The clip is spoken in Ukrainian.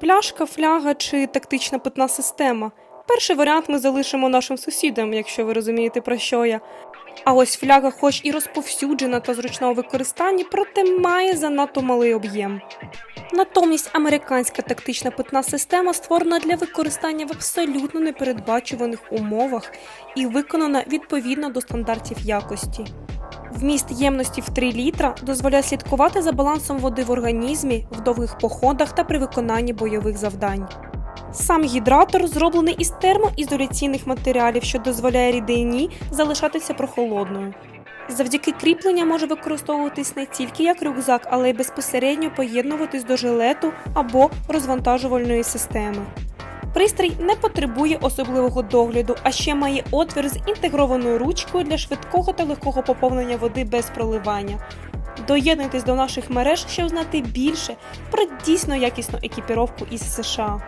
Пляшка, фляга чи тактична питна система. Перший варіант ми залишимо нашим сусідам, якщо ви розумієте про що я. А ось фляга, хоч і розповсюджена та зручна у використанні, проте має занадто малий об'єм. Натомість американська тактична питна система створена для використання в абсолютно непередбачуваних умовах і виконана відповідно до стандартів якості. Вміст ємності в 3 літра дозволяє слідкувати за балансом води в організмі в довгих походах та при виконанні бойових завдань. Сам гідратор зроблений із термоізоляційних матеріалів, що дозволяє рідині залишатися прохолодною. Завдяки кріпленню може використовуватись не тільки як рюкзак, але й безпосередньо поєднуватись до жилету або розвантажувальної системи. Пристрій не потребує особливого догляду, а ще має отвір з інтегрованою ручкою для швидкого та легкого поповнення води без проливання. Доєднуйтесь до наших мереж, щоб знати більше про дійсно якісну екіпіровку із США.